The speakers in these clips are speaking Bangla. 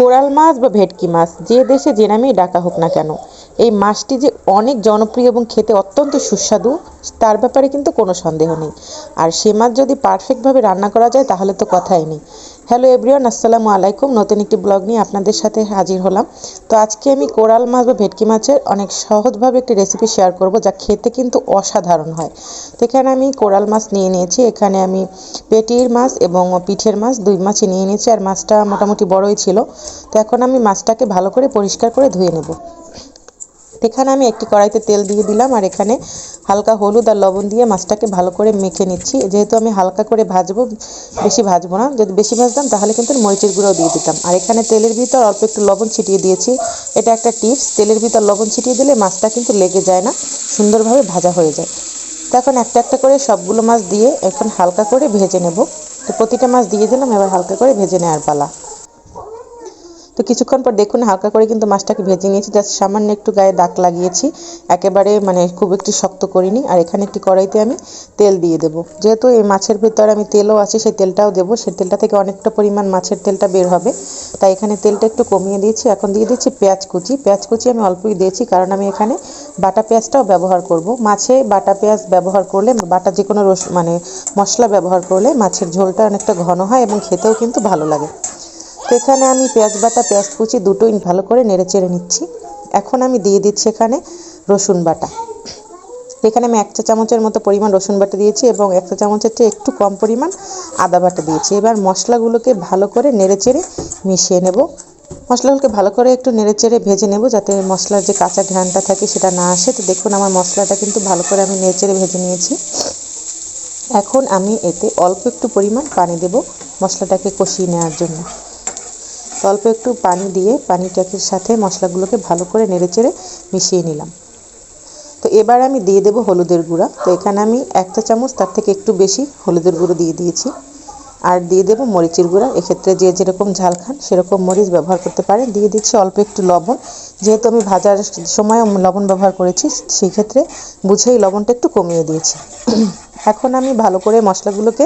কোরাল মাছ বা ভেটকি মাছ যে দেশে যে নামেই ডাকা হোক না কেন। এই মাছটি যে অনেক জনপ্রিয় এবং খেতে অত্যন্ত সুস্বাদু, তার ব্যাপারে কিন্তু কোনো সন্দেহ নেই। আর সে মাছ যদি পারফেক্টভাবে রান্না করা যায়, তাহলে তো কথাই নেই। হ্যালো এভরিওয়ান আসসালামু আলাইকুম। নতুন একটি ব্লগ নিয়ে আপনাদের সাথে হাজির হলাম। তো আজকে আমি কোরাল মাছ বা ভেটকি মাছের অনেক সহজভাবে একটি রেসিপি শেয়ার করব, যা খেতে কিন্তু অসাধারণ হয়। তো এখানে আমি কোরাল মাছ নিয়ে নিয়েছি। এখানে আমি পেটির মাছ এবং পিঠের মাছ দুই মাছই নিয়ে নিয়েছি, আর মাছটা মোটামুটি বড়ই ছিল। তো এখন আমি মাছটাকে ভালো করে পরিষ্কার করে ধুয়ে নেব। এখানে আমি একটি কড়াইতে তেল দিয়ে দিলাম, আর এখানে হালকা হলুদ আর লবণ দিয়ে মাছটাকে ভালো করে মেখে নিচ্ছি। যেহেতু আমি হালকা করে ভাজবো, বেশি ভাজবো না, যদি বেশি ভাজতাম তাহলে কিন্তু মরিচের গুঁড়োও দিয়ে দিতাম। আর এখানে তেলের ভিতর অল্প একটু লবণ ছিটিয়ে দিয়েছি। এটা একটা টিপস, তেলের ভিতর লবণ ছিটিয়ে দিলে মাছটা কিন্তু লেগে যায় না, সুন্দরভাবে ভাজা হয়ে যায়। তো এখন একটা একটা করে সবগুলো মাছ দিয়ে এখন হালকা করে ভেজে নেব। তো প্রতিটা মাছ দিয়ে দিলাম, এবার হালকা করে ভেজে নেওয়ার পালা। তো কিছুক্ষণ পর দেখুন হালকা করে কিন্তু মাছটাকে ভেজে নিয়েছি। জাস্ট সামান্য একটু গায়ে দাগ লাগিয়েছি। একেবারে মানে খুব একটু শক্ত করিনি। আর এখানে একটি কড়াইতে আমি তেল দিয়ে দেব। যেহেতু এই মাছের ভিতরে আমি তেলও আছে, সেই তেলটাও দেবো। সেই তেলটা থেকে অনেকটা পরিমাণ মাছের তেলটা বের হবে। তাই এখানে তেলটা একটু কমিয়ে দিয়েছি। এখন দিয়ে দিচ্ছি পেঁয়াজ কুচি। পেঁয়াজ কুচি আমি অল্পই দিয়েছি কারণ আমি এখানে বাটা পেঁয়াজটাও ব্যবহার করব। মাছে বাটা পেঁয়াজ ব্যবহার করলে, বাটা যে কোনো রস মানে মশলা ব্যবহার করলে মাছের ঝোলটা অনেকটা ঘন হয় এবং খেতেও কিন্তু ভালো লাগে। তো এখানে আমি পেঁয়াজ বাটা, পেঁয়াজ কুচি দুটোই ভালো করে নেড়ে চেড়ে নিচ্ছি। এখন আমি দিয়ে দিচ্ছি এখানে রসুন বাটা। এখানে আমি এক চা চামচের মতো পরিমাণ রসুন বাটা দিয়েছি এবং এক চা চামচের চেয়ে একটু কম পরিমাণ আদা বাটা দিয়েছি। এবার মশলাগুলোকে ভালো করে নেড়ে চেড়ে মিশিয়ে নেব। মশলাগুলোকে ভালো করে একটু নেড়ে চেড়ে ভেজে নেব যাতে মশলার যে কাঁচা ঘ্রাণটা থাকে সেটা না আসে। তো দেখুন আমার মশলাটা কিন্তু ভালো করে আমি নেড়ে চেড়ে ভেজে নিয়েছি। এখন আমি এতে অল্প একটু পরিমাণ পানি দেব মশলাটাকে কষিয়ে নেওয়ার জন্য। অল্প একটু পানি দিয়ে পানিটাকে সাথে মশলাগুলোকে ভালো করে নেড়েচেড়ে মিশিয়ে নিলাম। তো এবার আমি দিয়ে দেব হলুদের গুঁড়া। তো এখানে আমি একটা চামচ, তার থেকে একটু বেশি হলুদের গুঁড়ো দিয়ে দিয়েছি। আর দিয়ে দেবো মরিচের গুঁড়া। এক্ষেত্রে যে যেরকম ঝাল খান, সেরকম মরিচ ব্যবহার করতে পারেন। দিয়ে দিচ্ছি অল্প একটু লবণ। যেহেতু আমি ভাজার সময় লবণ ব্যবহার করেছি সেই ক্ষেত্রে বুঝেই লবণটা একটু কমিয়ে দিয়েছি। এখন আমি ভালো করে মশলাগুলোকে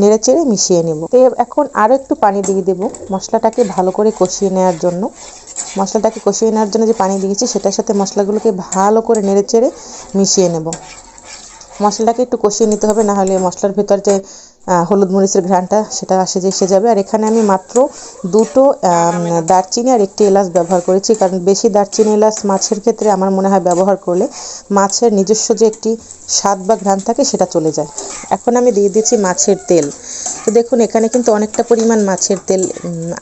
নেড়ে চেড়ে মিশিয়ে নেব। তো এখন আরও একটু পানি দিয়ে দেব মশলাটাকে ভালো করে কষিয়ে নেওয়ার জন্য। মশলাটাকে কষিয়ে নেওয়ার জন্য যে পানি দিয়েছি, সেটার সাথে মশলাগুলোকে ভালো করে নেড়ে চেড়ে মিশিয়ে নেব। মশলাটাকে একটু কষিয়ে নিতে হবে না হলে মশলার ভেতর যে হলুদ মরিচের ঘ্রাণটা, সেটা আসে যে এসে যাবে। আর এখানে আমি মাত্র দুটো দারচিনি আর একটি এলাচ ব্যবহার করেছি। কারণ বেশি দারচিনি, এলাচ মাছের ক্ষেত্রে আমার মনে হয় ব্যবহার করলে মাছের নিজস্ব যে একটি স্বাদ বা ঘ্রাণ থাকে, সেটা চলে যায়। এখন আমি দিয়ে দিচ্ছি মাছের তেল। তো দেখুন, এখানে কিন্তু অনেকটা পরিমাণ মাছের তেল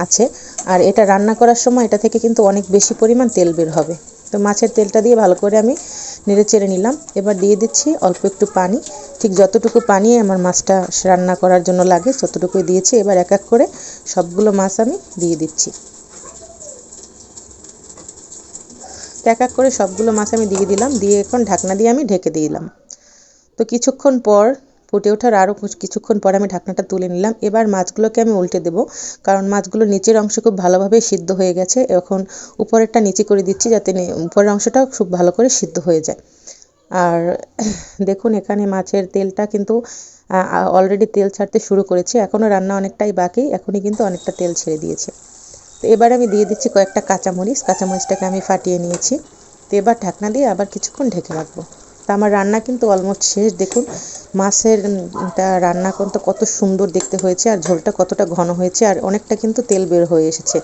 আছে। আর এটা রান্না করার সময় এটা থেকে কিন্তু অনেক বেশি পরিমাণ তেল বের হবে। তো মাছের তেলটা দিয়ে ভালো করে আমি নেড়ে চেড়ে নিলাম। এবার দিয়ে দিচ্ছি অল্প একটু পানি। ঠিক যতটুকু পানি আমার মাছটা রান্না করার জন্য লাগে, ততটুকুই দিয়েছি। এবার এক এক করে সবগুলো মাছ আমি দিয়ে দিচ্ছি। এক এক করে সবগুলো মাছ আমি দিয়ে দিলাম। দিয়ে এখন ঢাকনা দিয়ে আমি ঢেকে দিলাম। তো কিছুক্ষণ পর ফুটে ওঠার আরও কিছুক্ষণ পর আমি ঢাকনাটা তুলে নিলাম। এবার মাছগুলোকে আমি উল্টে দেব, কারণ মাছগুলো নিচের অংশ খুব ভালোভাবে সিদ্ধ হয়ে গেছে। এখন উপরেরটা নিচে করে দিচ্ছি যাতে উপরের অংশটাও খুব ভালো করে সিদ্ধ হয়ে যায়। আর দেখুন, এখানে মাছের তেলটা কিন্তু অলরেডি তেল ছাড়তে শুরু করেছে। এখনও রান্না অনেকটাই বাকি, এখনই কিন্তু অনেকটা তেল ছেড়ে দিয়েছে। তো এবার আমি দিয়ে দিচ্ছি কয়েকটা কাঁচামরিচ। কাঁচামরিচটাকে আমি ফাটিয়ে নিয়েছি। তো এবার ঢাকনা দিয়ে আবার কিছুক্ষণ ঢেকে রাখব। আমার রান্না কিন্তু অলমোস্ট শেষ। দেখুন, মাছের রান্না করতে কত সুন্দর দেখতে হয়েছে আর ঝোলটা কতটা ঘন হয়েছে আর অনেকটা কিন্তু তেল বের হয়ে এসেছে।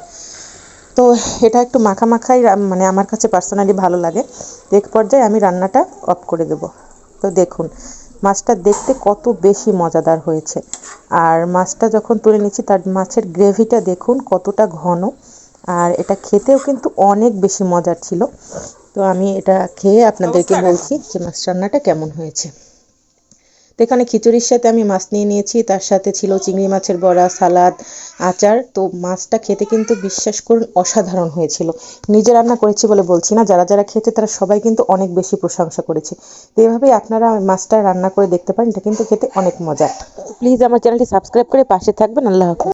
তো এটা একটু মাখা মাখাই মানে আমার কাছে পার্সোনালি ভালো লাগে। এক পর্যায়ে আমি রান্নাটা অফ করে দেব। তো দেখুন, মাছটা দেখতে কত বেশি মজাদার হয়েছে। আর মাছটা যখন তুলে নিচ্ছি, তার মাছের গ্রেভিটা দেখুন কতটা ঘন। আর এটা খেতেও কিন্তু অনেক বেশি মজার ছিল। তো আমি এটা খেয়ে আপনাদেরকে বলছি যে মাছ রান্নাটা কেমন হয়েছে। তো এখানে খিচুড়ির সাথে আমি মাছ নিয়ে নিয়েছি তার সাথে ছিল চিংড়ি মাছের বড়া সালাদ আচার। তো মাছটা খেতে কিন্তু বিশ্বাস করুন অসাধারণ হয়েছিল। নিজে রান্না করেছি বলে বলছি না যারা যারা খেয়েছে তারা সবাই কিন্তু অনেক বেশি প্রশংসা করেছে। তো এভাবেই আপনারা মাছটা রান্না করে দেখতে পারেন এটা কিন্তু খেতে অনেক মজা। প্লিজ আমার চ্যানেলটি সাবস্ক্রাইব করে পাশে থাকবেন। আল্লাহ হাফিজ।